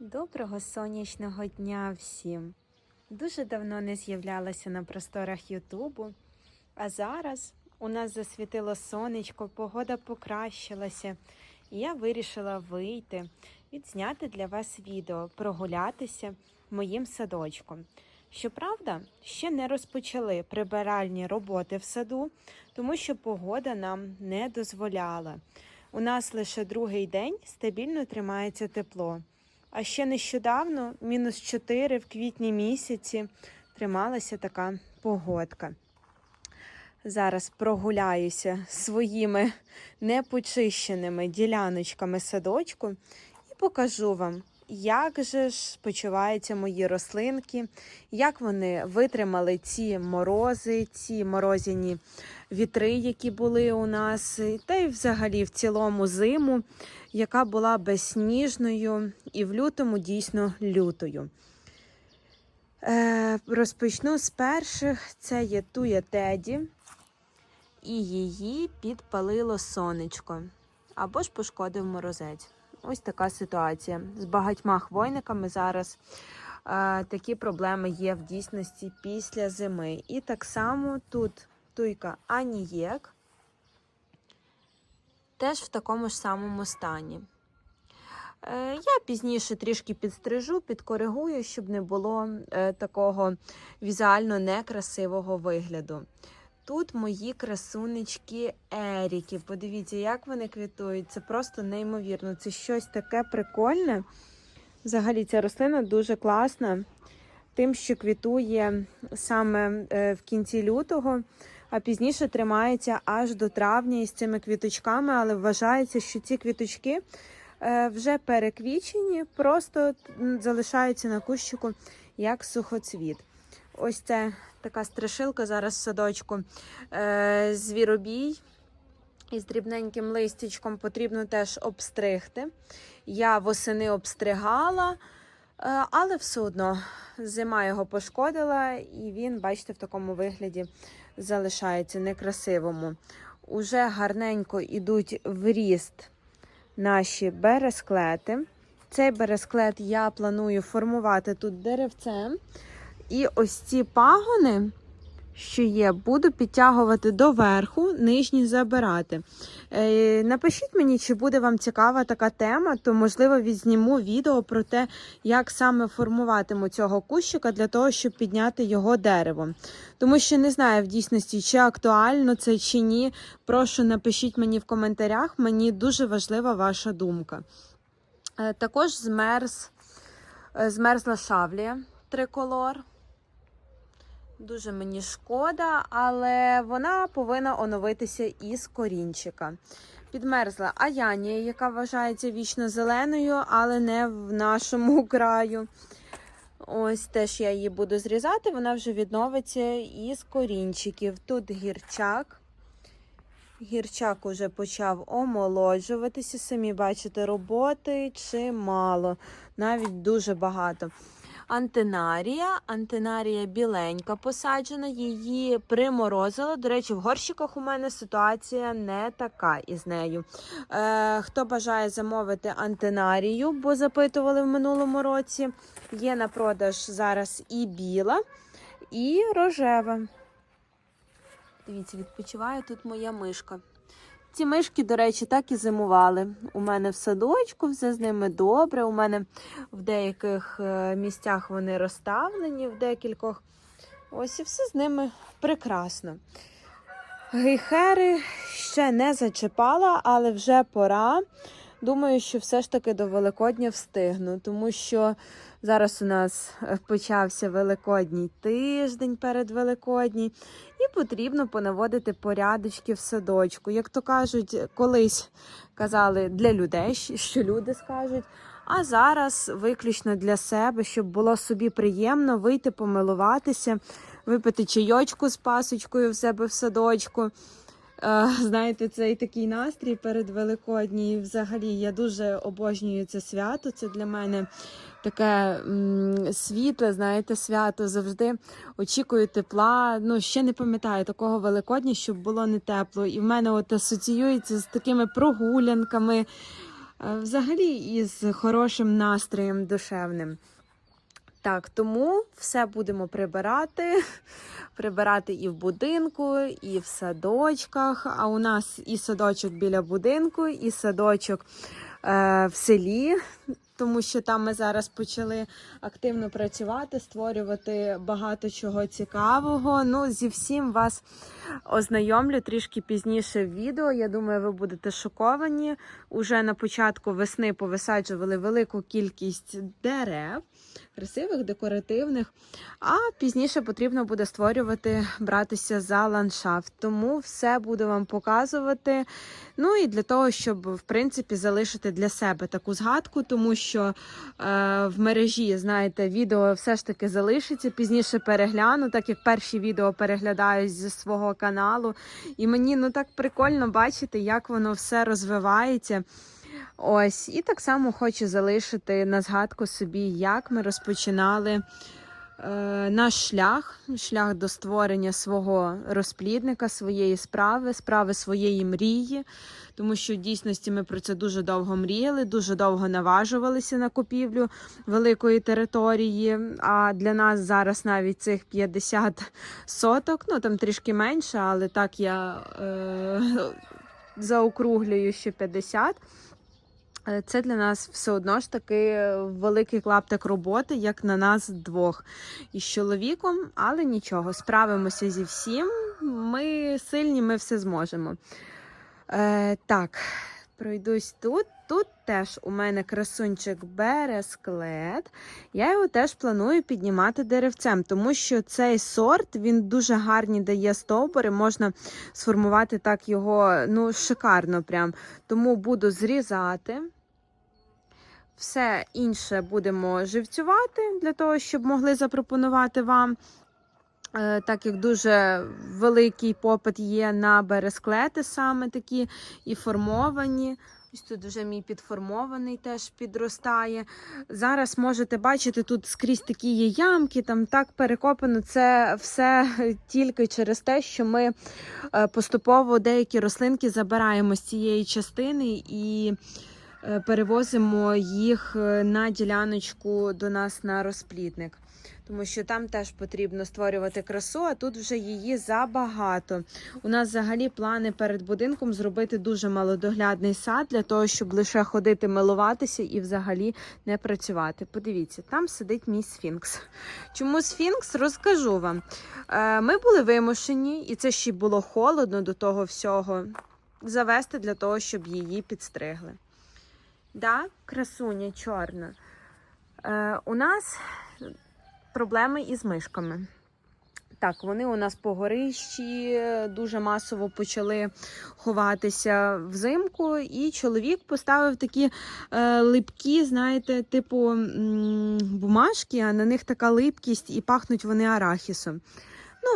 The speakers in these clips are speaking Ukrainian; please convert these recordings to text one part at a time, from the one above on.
Доброго сонячного дня всім! Дуже давно не з'являлася на просторах Ютубу, а зараз у нас засвітило сонечко, погода покращилася, і я вирішила вийти, відзняти для вас відео, прогулятися моїм садочком. Щоправда, ще не розпочали прибиральні роботи в саду, тому що погода нам не дозволяла. У нас лише другий день стабільно тримається тепло. А ще нещодавно, мінус 4 в квітні місяці, трималася така погодка. Зараз прогуляюся своїми непочищеними діляночками садочку і покажу вам, як же ж почуваються мої рослинки, як вони витримали ці морози, ці морозяні вітри, які були у нас, та й взагалі в цілому зиму, яка була безсніжною і в лютому дійсно лютою. Е, розпочну з перших. Це є Туя Теді, і її підпалило сонечко або ж пошкодив морозець. Ось така ситуація. З багатьма хвойниками зараз е, такі проблеми є в дійсності після зими. І так само тут туйка Анієк теж в такому ж самому стані. Е, Я пізніше трішки підстрижу, підкоригую, щоб не було е, такого візуально некрасивого вигляду. Тут мої красунечки Еріки. Подивіться, як вони квітують. Це просто неймовірно. Це щось таке прикольне. Взагалі, ця рослина дуже класна, тим, що квітує саме е, в кінці лютого, а пізніше тримається аж до травня із цими квіточками, але вважається, що ці квіточки е, вже переквічені, просто залишаються на кущику як сухоцвіт. Ось це така страшилка зараз в садочку. Е, Звіробій із дрібненьким листячком потрібно теж обстригти. Я восени обстригала, е, але все одно зима його пошкодила, і він, бачите, в такому вигляді залишається некрасивому. Уже гарненько йдуть в ріст наші бересклети. Цей бересклет я планую формувати тут деревцем. І ось ці пагони, що є, буду підтягувати до верху, нижні забирати. Е, напишіть мені, чи буде вам цікава така тема, то, можливо, відзніму відео про те, як саме формуватиму цього кущика для того, щоб підняти його дерево. Тому що не знаю в дійсності, чи актуально це чи ні. Прошу напишіть мені в коментарях, мені дуже важлива ваша думка. Е, також змерз, е, змерзла шавлія триколор. Дуже мені шкода, але вона повинна оновитися із корінчика. Підмерзла Аянія, яка вважається вічно зеленою, але не в нашому краю. Ось теж я її буду зрізати, вона вже відновиться із корінчиків. Тут гірчак. Гірчак уже почав омолоджуватися. Самі бачите, роботи чимало, навіть дуже багато. Антенарія, антенарія біленька посаджена, її приморозило. До речі, в горщиках у мене ситуація не така із нею. Е, Хто бажає замовити антенарію, бо запитували в минулому році, є на продаж зараз і біла, і рожева. Дивіться, відпочиває тут моя мишка. Ці мишки, до речі, так і зимували. У мене в садочку, все з ними добре. У мене в деяких е, місцях вони розставлені, в декількох. Ось і все з ними прекрасно. Гейхери ще не зачепала, але вже пора. Думаю, що все ж таки до Великодня встигну, тому що зараз у нас е, почався Великодній тиждень перед Великодній, і потрібно понаводити порядочки в садочку. Як то кажуть, колись казали для людей, що люди скажуть. А зараз виключно для себе, щоб було собі приємно вийти помилуватися, випити чайочку з пасочкою в себе в садочку. Е, Знаєте, цей такий настрій перед Великодній. Взагалі я дуже обожнюю це свято. Це для мене таке світле, знаєте, свято. Завжди очікую тепла. Ну, ще не пам'ятаю такого Великодня, щоб було не тепло. І в мене от асоціюється з такими прогулянками. е, взагалі із хорошим настроєм душевним. Так, тому все будемо прибирати. Прибирати і в будинку, і в садочках. А у нас і садочок біля будинку, і садочок е, в селі, тому що там ми зараз почали активно працювати, створювати багато чого цікавого. Ну, зі всім вас ознайомлю трішки пізніше в відео. Я думаю, ви будете шоковані. Уже на початку весни повисаджували велику кількість дерев, красивих, декоративних. А пізніше потрібно буде створювати, братися за ландшафт. Тому все буду вам показувати. Ну і для того, щоб в принципі залишити для себе таку згадку, тому що е, в мережі, знаєте, відео все ж таки залишиться. Пізніше перегляну, так як перші відео переглядаю зі свого каналу. І мені ну так прикольно бачити, як воно все розвивається. Ось, і так само хочу залишити на згадку собі, як ми розпочинали е, наш шлях, шлях до створення свого розплідника, своєї справи, справи своєї мрії. Тому що в дійсності ми про це дуже довго мріяли, дуже довго наважувалися на купівлю великої території. А для нас зараз навіть цих 50 соток, ну там трішки менше, але так я е, заокруглюю, що 50. Е, Це для нас все одно ж таки великий клаптик роботи, як на нас двох із чоловіком, але нічого, справимося зі всім. Ми сильні, ми все зможемо. Е, так, пройдусь тут. Тут теж у мене красунчик бересклет. Я його теж планую піднімати деревцем, тому що цей сорт він дуже гарні дає стовбури, можна сформувати так його ну, шикарно. прям. Тому буду зрізати. Все інше будемо живцювати для того, щоб могли запропонувати вам. Е, Так як дуже великий попит є на бересклети, саме такі і формовані. Ось тут вже мій підформований теж підростає. Зараз можете бачити, тут скрізь такі є ямки, там так перекопано. Це все тільки через те, що ми е, поступово деякі рослинки забираємо з цієї частини і перевозимо їх е, на діляночку до нас на розплідник. Тому що там теж потрібно створювати красу, а тут вже її забагато. У нас взагалі плани перед будинком зробити дуже малодоглядний сад для того, щоб лише ходити, милуватися і взагалі не працювати. Подивіться, там сидить мій сфінкс. Чому сфінкс? Розкажу вам. Е, Ми були вимушені, і це ще було холодно до того всього. Завести для того, щоб її підстригли. Да, красуня чорна. Е, У нас проблеми із мишками. Так, вони у нас по горищі дуже масово почали ховатися взимку, і чоловік поставив такі е, липкі, знаєте, типу м, бумажки, а на них така липкість і пахнуть вони арахісом.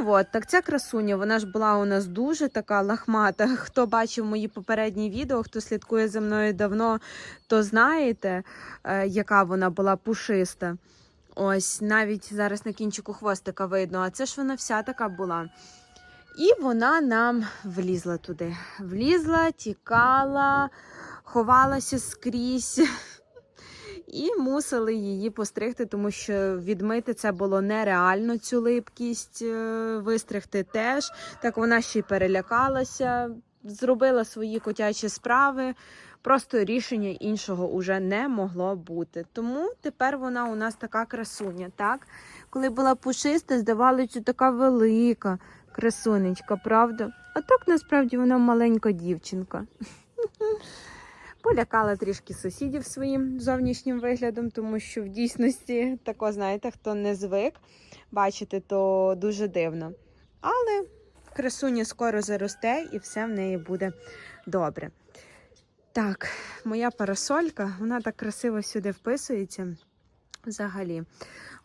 Ну от, так ця красуня, вона ж була у нас дуже така лахмата. Хто бачив мої попередні відео, хто слідкує за мною давно, то знаєте, е, яка вона була пушиста. Ось навіть зараз на кінчику хвостика видно, а це ж вона вся така була. І вона нам влізла туди. Влізла, тікала, ховалася скрізь. І мусили її постригти, тому що відмити це було нереально, цю липкість, е, вистригти теж. Так вона ще й перелякалася, зробила свої котячі справи. Просто рішення іншого уже не могло бути. Тому тепер вона у нас така красуня. так? Коли була пушиста, здавалося, така велика красунечка, правда? А так насправді вона маленька дівчинка. Полякала трішки сусідів своїм зовнішнім виглядом, тому що в дійсності тако, знаєте, хто не звик бачити, то дуже дивно. Але красуня скоро заросте і все в неї буде добре. Так, моя парасолька, вона так красиво сюди вписується. Взагалі,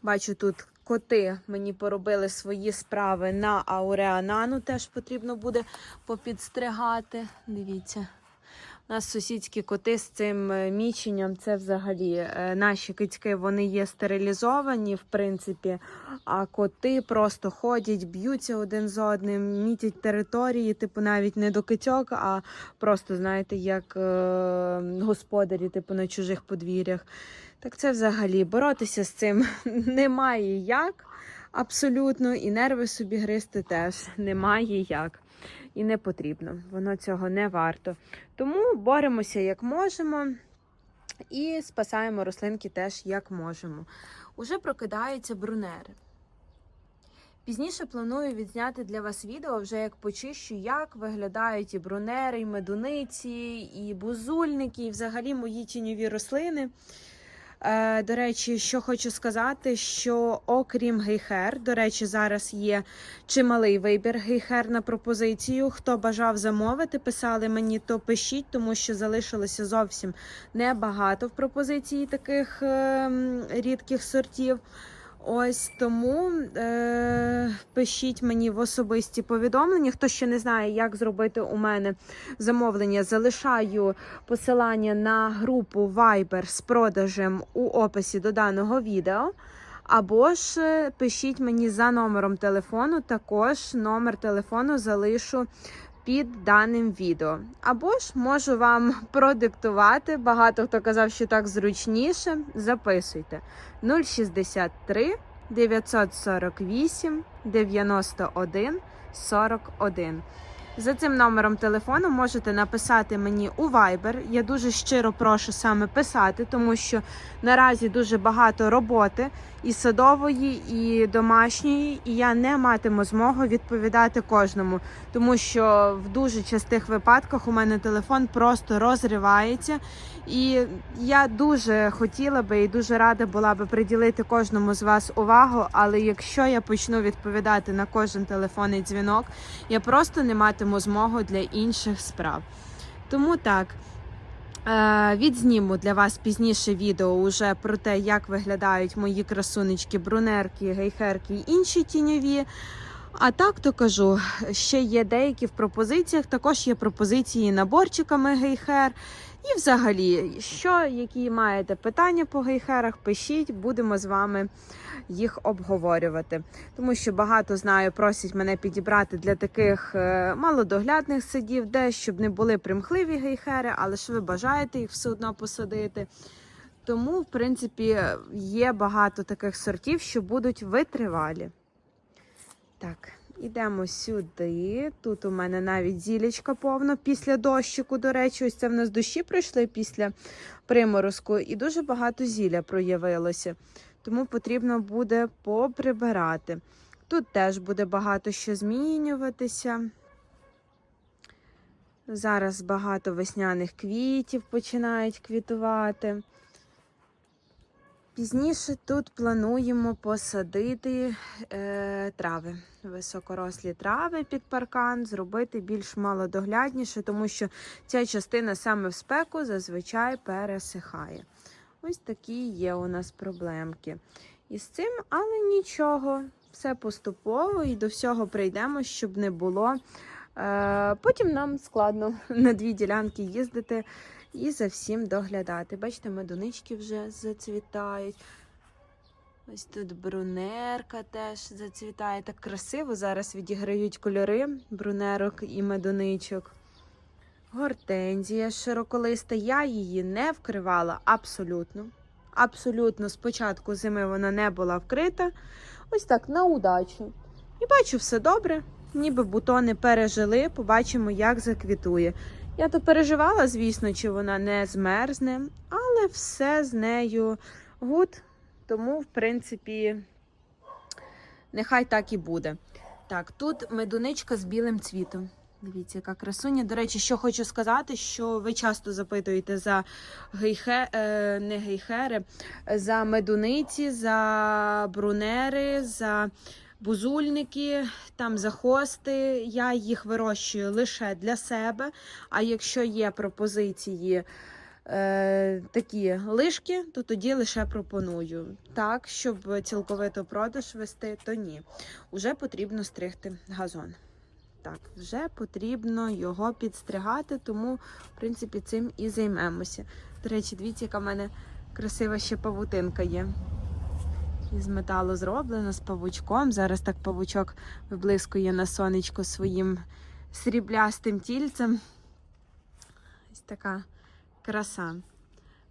бачу, тут коти мені поробили свої справи на ауреанану. Теж потрібно буде попідстригати. Дивіться, У нас сусідські коти з цим е, міченням. Це взагалі е, наші кицьки вони є стерилізовані, в принципі. А коти просто ходять, б'ються один з одним, мітять території, типу навіть не до кицьок, а просто, знаєте, як е, господарі, типу на чужих подвір'ях. Так це взагалі боротися з цим немає як. Абсолютно, і нерви собі гризти теж немає як. І не потрібно. Воно цього не варто. Тому боремося як можемо і спасаємо рослинки теж як можемо. Уже прокидаються брунери. Пізніше планую відзняти для вас відео, вже як почищу, як виглядають і брунери, і медуниці, і бузульники, і взагалі мої тіньові рослини. Е, До речі, що хочу сказати, що окрім гейхер, до речі, зараз є чималий вибір гейхер на пропозицію. Хто бажав замовити, писали мені, то пишіть, тому що залишилося зовсім небагато в пропозиції таких е, рідких сортів. Ось тому е, пишіть мені в особисті повідомлення. Хто ще не знає, як зробити у мене замовлення, залишаю посилання на групу Viber з продажем у описі до даного відео. Або ж е, пишіть мені за номером телефону, також номер телефону залишу під даним відео. Або ж можу вам продиктувати. Багато хто казав, що так зручніше. Записуйте 063 948 91 41. За цим номером телефону можете написати мені у Viber. Я дуже щиро прошу саме писати, тому що наразі дуже багато роботи і садової, і домашньої, і я не матиму змогу відповідати кожному, тому що в дуже частих випадках у мене телефон просто розривається. І я дуже хотіла би і дуже рада була би приділити кожному з вас увагу. Але якщо я почну відповідати на кожен телефонний дзвінок, я просто не матиму змогу для інших справ. Тому так. Е, Відзніму для вас пізніше відео уже про те, як виглядають мої красунечки, брунерки, гейхерки і інші тіньові. А так то кажу, ще є деякі в пропозиціях. Також є пропозиції наборчиками гейхер. І взагалі, що які маєте питання по гейхерах, пишіть, будемо з вами їх обговорювати. Тому що багато знаю, просять мене підібрати для таких е, малодоглядних садів, де щоб не були примхливі гейхери, але ж ви бажаєте їх все одно посадити. Тому, в принципі, є багато таких сортів, що будуть витривалі. Так, ідемо сюди. Тут у мене навіть зілечка повно після дощику. До речі, ось це в нас дощі пройшли після приморозку, і дуже багато зілля проявилося. Тому потрібно буде поприбирати. Тут теж буде багато що змінюватися. Зараз багато весняних квітів починають квітувати. Пізніше тут плануємо посадити е, трави, високорослі трави під паркан, зробити більш малодоглядніше, тому що ця частина саме в спеку зазвичай пересихає. Ось такі є у нас проблемки. І з цим, але нічого, все поступово і до всього прийдемо, щоб не було. Е, потім нам складно на дві ділянки їздити і за всім доглядати. Бачите, медунички вже зацвітають. Ось тут брунерка теж зацвітає. Так красиво зараз відіграють кольори брунерок і медуничок. Гортензія широколиста. Я її не вкривала абсолютно. Абсолютно, з початку зими вона не була вкрита. Ось так на удачу. І бачу, все добре. Ніби бутони пережили, побачимо, як заквітує. Я то переживала, звісно, чи вона не змерзне, але все з нею гуд. Тому, в принципі, нехай так і буде. Так, тут медуничка з білим цвітом. Дивіться, яка красуня. До речі, що хочу сказати, що ви часто запитуєте за гейхе, е, не гейхери, за медуниці, за брунери, за бузульники, там за хости. Я їх вирощую лише для себе. А якщо є пропозиції е, такі лишки, то тоді лише пропоную. Так, щоб цілковито продаж вести, то ні. Уже потрібно стригти газон. так, вже потрібно його підстригати, тому, в принципі, цим і займемося. До речі, дивіться, яка в мене красива ще павутинка є. Із металу зроблено з павучком. Зараз так павучок виблискує на сонечко своїм сріблястим тільцем. Ось така краса.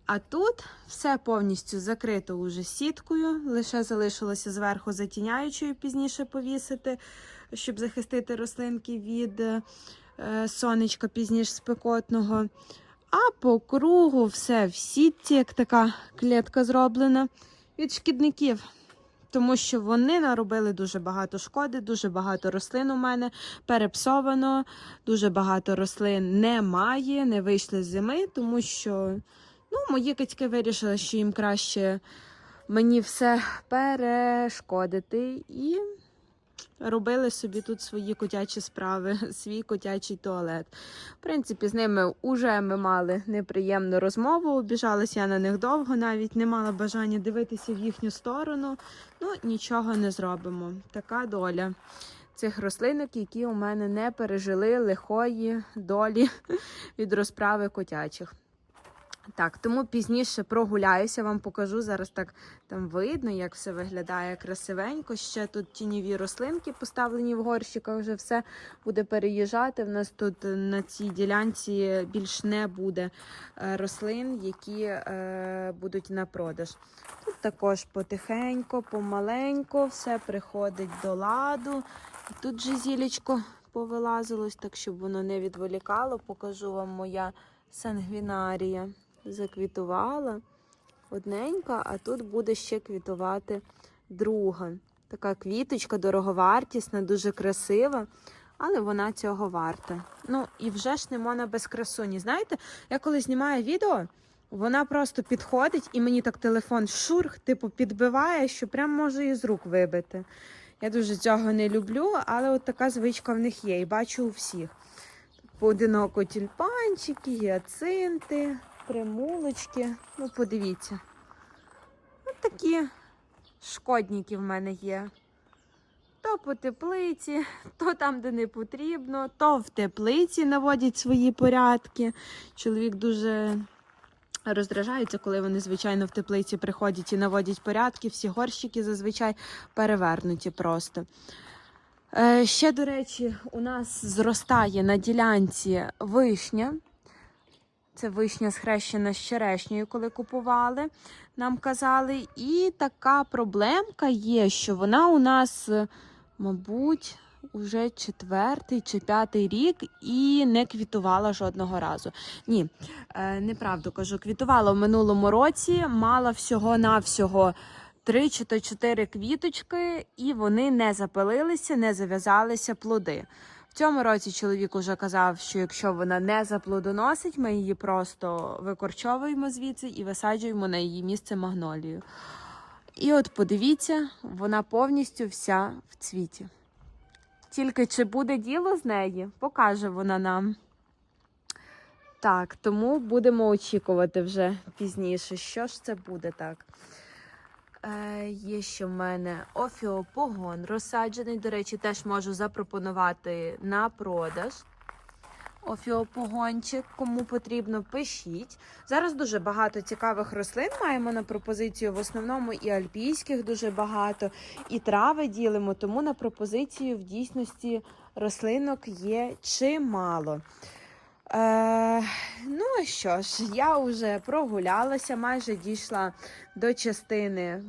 А тут все повністю закрито уже сіткою, лише залишилося зверху затіняючою пізніше повісити, щоб захистити рослинки від е, сонечка пізніше спекотного. А по кругу все в сітці, як така клітка зроблена від шкідників. Тому що вони наробили дуже багато шкоди, дуже багато рослин у мене перепсовано, дуже багато рослин немає, не вийшли з зими, тому що ну, мої катьки вирішили, що їм краще мені все перешкодити. І робили собі тут свої котячі справи, свій котячий туалет. В принципі, з ними вже ми мали неприємну розмову. Обіжалась я на них довго, навіть не мала бажання дивитися в їхню сторону. Ну, нічого не зробимо. Така доля цих рослинок, які у мене не пережили лихої долі від розправи котячих. Так, тому пізніше прогуляюся, вам покажу. Зараз так там видно, як все виглядає красивенько. Ще тут тіньові рослинки поставлені в горщиках, вже все буде переїжджати. В нас тут на цій ділянці більш не буде е, рослин, які е, будуть на продаж. Тут також потихеньку, помаленьку, все приходить до ладу. І тут же зілечко повилазилось, так щоб воно не відволікало. Покажу вам моя сангвінарія заквітувала одненька, а тут буде ще квітувати друга. Така квіточка дороговартісна, дуже красива, але вона цього варта. Ну, і вже ж не можна без красуні. Знаєте, я коли знімаю відео, вона просто підходить і мені так телефон шурх, типу, підбиває, що прям може із рук вибити. Я дуже цього не люблю, але от така звичка в них є, і бачу у всіх. Поодиноко тюльпанчики, гіацинти, примулочки. Ну, подивіться. Ось такі шкодники в мене є. То по теплиці, то там, де не потрібно, то в теплиці наводять свої порядки. Чоловік дуже роздражається, коли вони, звичайно, в теплиці приходять і наводять порядки. Всі горщики зазвичай перевернуті просто. Е, Ще, до речі, у нас зростає на ділянці вишня. Це вишня схрещена з черешнею, коли купували, нам казали. І така проблемка є, що вона у нас, е, мабуть, уже четвертий чи п'ятий рік і не квітувала жодного разу. Ні, е, неправду кажу, квітувала в минулому році, мала всього-навсього три чи то чотири квіточки, і вони не запилилися, не зав'язалися плоди. В цьому році чоловік уже казав, що якщо вона не заплодоносить, ми її просто викорчовуємо звідси і висаджуємо на її місце магнолію. І от подивіться, вона повністю вся в цвіті. Тільки чи буде діло з неї, покаже вона нам. Так, тому будемо очікувати вже пізніше, що ж це буде так. Е, є ще в мене офіопогон розсаджений. До речі, теж можу запропонувати на продаж. Офіопогончик, кому потрібно, пишіть. Зараз дуже багато цікавих рослин маємо на пропозицію. В основному і альпійських дуже багато, і трави ділимо, тому на пропозицію в дійсності рослинок є чимало. Е, ну що ж, я вже прогулялася, майже дійшла до частини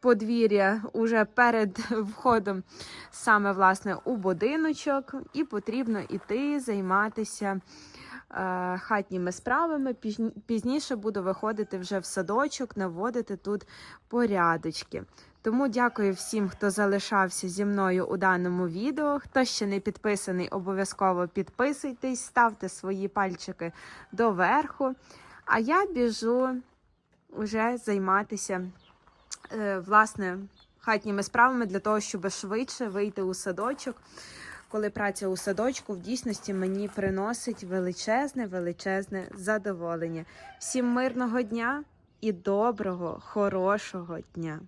подвір'я уже перед входом саме власне у будиночок, і потрібно іти займатися е, хатніми справами. Пізніше буду виходити вже в садочок, наводити тут порядочки. Тому дякую всім, хто залишався зі мною у даному відео. Хто ще не підписаний, обов'язково підписуйтесь, ставте свої пальчики доверху. А я біжу вже займатися е, власне хатніми справами для того, щоб швидше вийти у садочок. Коли праця у садочку в дійсності мені приносить величезне, величезне задоволення. Всім мирного дня і доброго, хорошого дня!